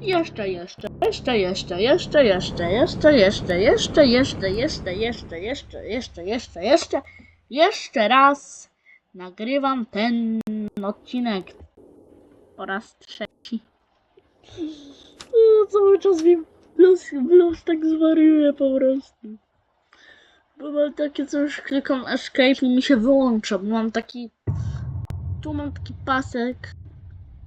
Jeszcze, jeszcze, jeszcze, jeszcze, jeszcze, jeszcze, jeszcze, jeszcze, jeszcze, jeszcze, jeszcze, jeszcze, jeszcze, jeszcze, jeszcze, jeszcze, jeszcze raz nagrywam ten odcinek po raz trzeci. Cały czas mi blues, blues tak zwariuje po prostu. Bo mam takie coś, klikam escape i mi się wyłącza, bo mam taki... Tu mam taki pasek,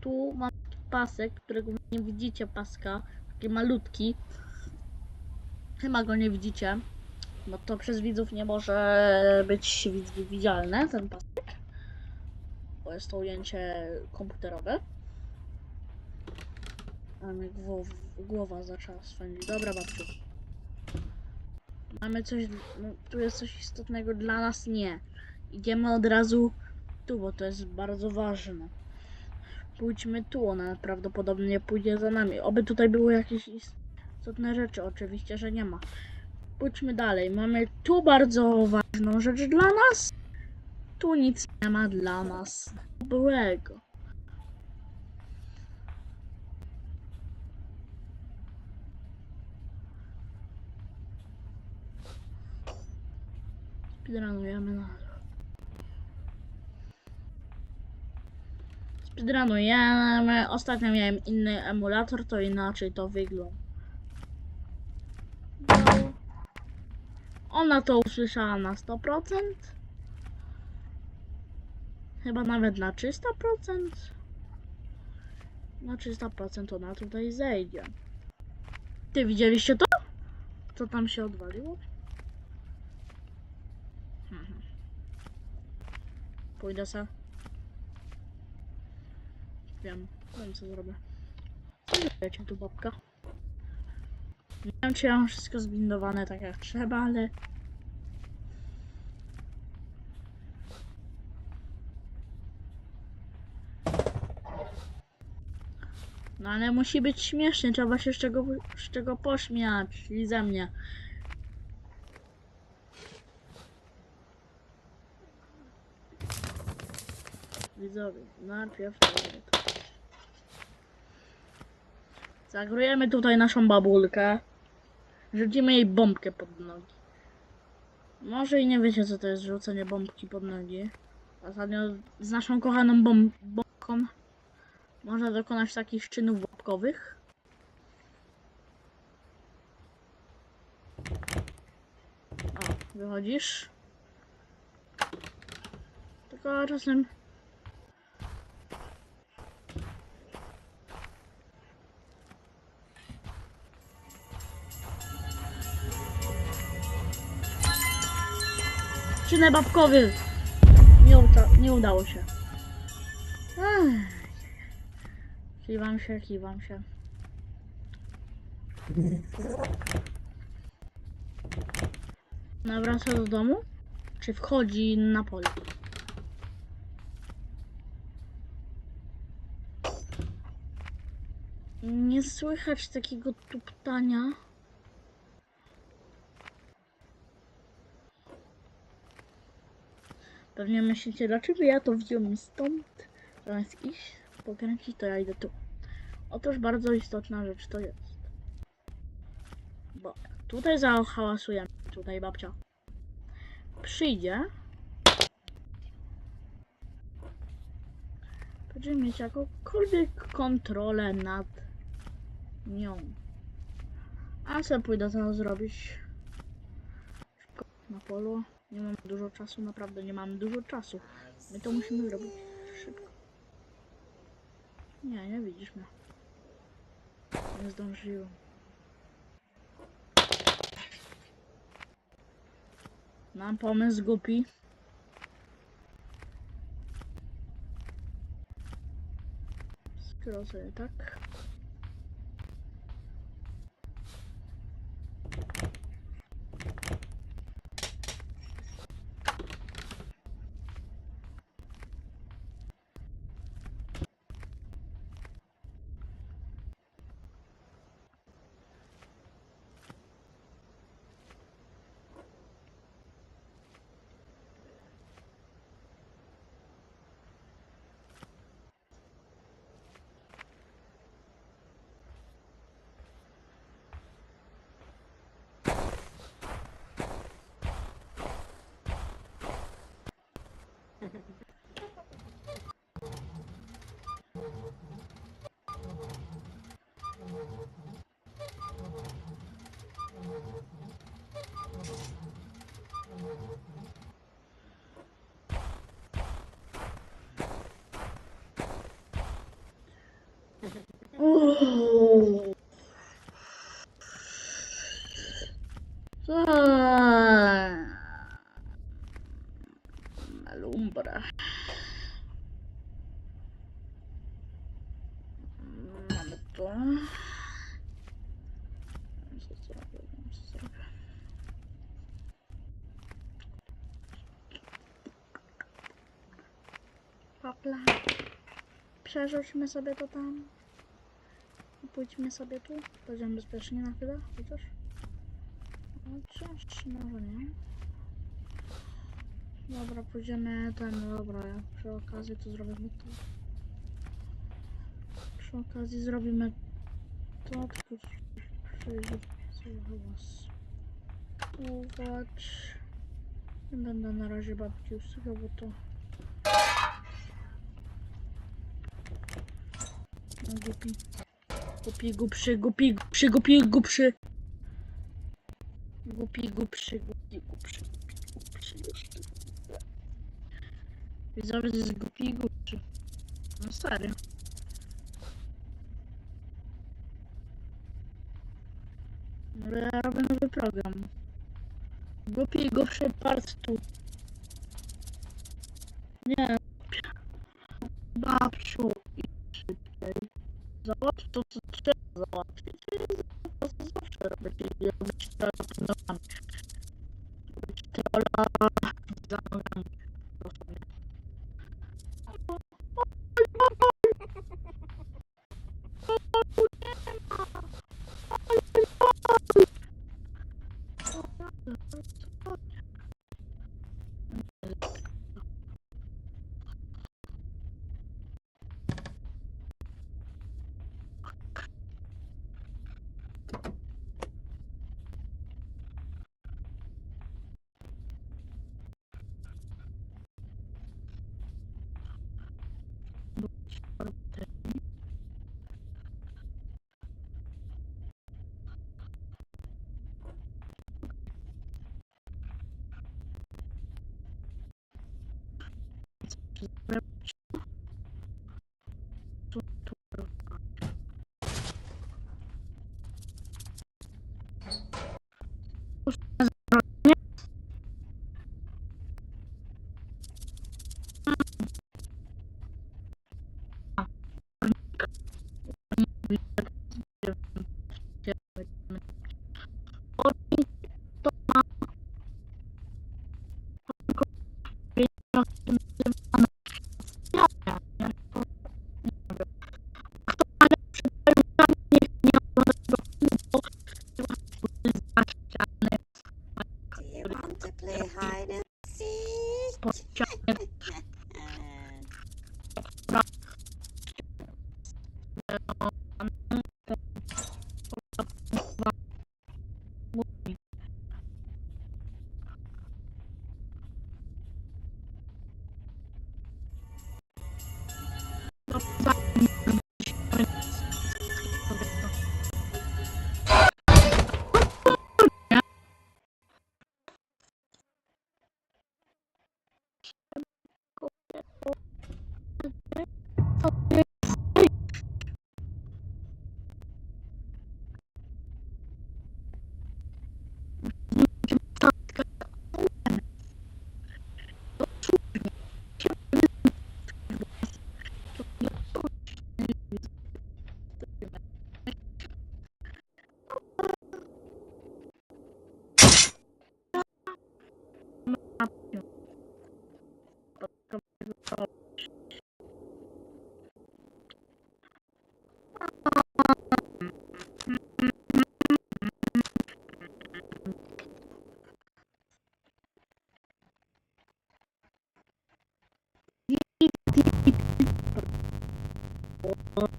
tu mam pasek, którego nie widzicie paska, taki malutki. Chyba go nie widzicie, bo to przez widzów nie może być widz- widzialne, ten pasek. Bo jest to ujęcie komputerowe. A głow, głowa zaczęła swędzić. Dobra babciu. Mamy coś, no, tu jest coś istotnego dla nas? Nie. Idziemy od razu tu, bo to jest bardzo ważne. Pójdźmy tu, ona prawdopodobnie pójdzie za nami. Oby tutaj były jakieś istotne rzeczy, oczywiście, że nie ma. Pójdźmy dalej. Mamy tu bardzo ważną rzecz dla nas. Tu nic nie ma dla nas. Byłego. Speedrunujemy na Speedrunujemy. Ostatnio miałem inny emulator, to inaczej to wygląda. Ona to usłyszała na 100%. Chyba nawet na 300%. Na 300% ona tutaj zejdzie. Ty widzieliście to? Co tam się odwaliło? Mhm. Pójdę se. Wiem, wiem co zrobię. Wiecie tu babka? Nie wiem czy ja mam wszystko zbindowane tak jak trzeba, ale... No ale musi być śmiesznie, trzeba się z czego, z czego pośmiać, czyli ze mnie. Widzowie, najpierw. Zagrujemy tutaj naszą babulkę. Rzucimy jej bombkę pod nogi. Może i nie wiecie co to jest rzucenie bombki pod nogi. Ostatnio z naszą kochaną bom bombką można dokonać takich czynów łapkowych. O, wychodzisz. Tylko czasem Czynę babkowy. Nie, uda nie udało się. Ech. Kiwam się, kiwam się. Nawraca do domu? Czy wchodzi na pole? Nie słychać takiego tuptania. Pewnie myślicie, dlaczego ja to wziąłem stąd, zamiast iść, pokręcić, to ja idę tu. Otóż bardzo istotna rzecz to jest. Bo tutaj zahałasujemy, tutaj babcia przyjdzie. Będziemy mieć jakąkolwiek kontrolę nad nią. A co pójdę to zrobić? Na polu. Nie mam dużo czasu, naprawdę nie mamy dużo czasu. My to musimy zrobić szybko. Nie, nie widzisz mnie. Nie zdążyłem. Mam pomysł głupi. Skoro tak. Ooh. Hopla. Przerzućmy sobie to tam. Pójdźmy sobie tu. Będziemy bezpiecznie na chwilę, chociaż. Chociaż może nie. Dobra, pójdziemy ten, dobra, przy okazji to zrobimy to. Przy okazji zrobimy to, tu przyjdzie was uwać. Nie będę na razie babci bo to głupi. Głupi, głupszy, głupi, głupszy, głupi, głupszy. Głupi, głupszy, głupi, głupszy, głupi, głupszy. Widzowie, jest głupi i głupszy. No serio. Ale ja robię nowy program. Głupi i głupszy part 2. Nie. Babciu. Załatw to, co trzeba załatwić. To, co zawsze robicie. Nie robić trolla Tu,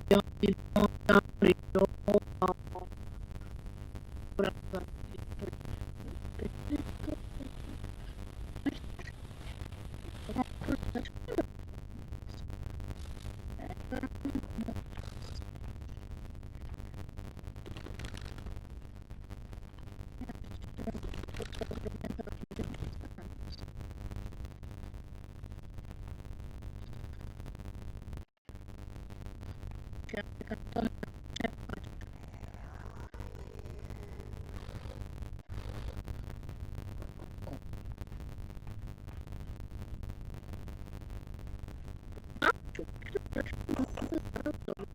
要 fiyatlardan çok kötü.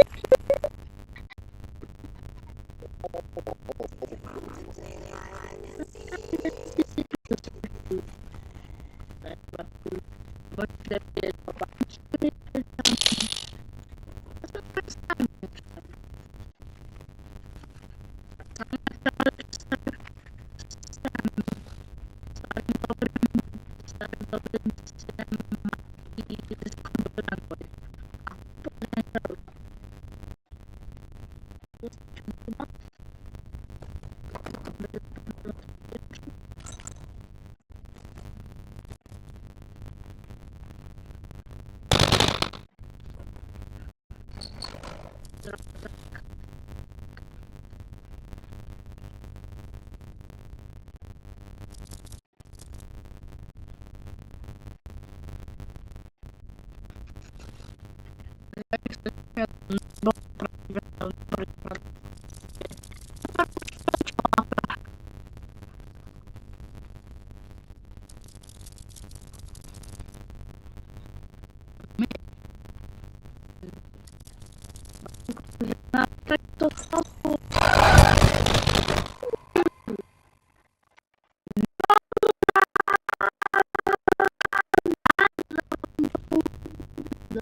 that's not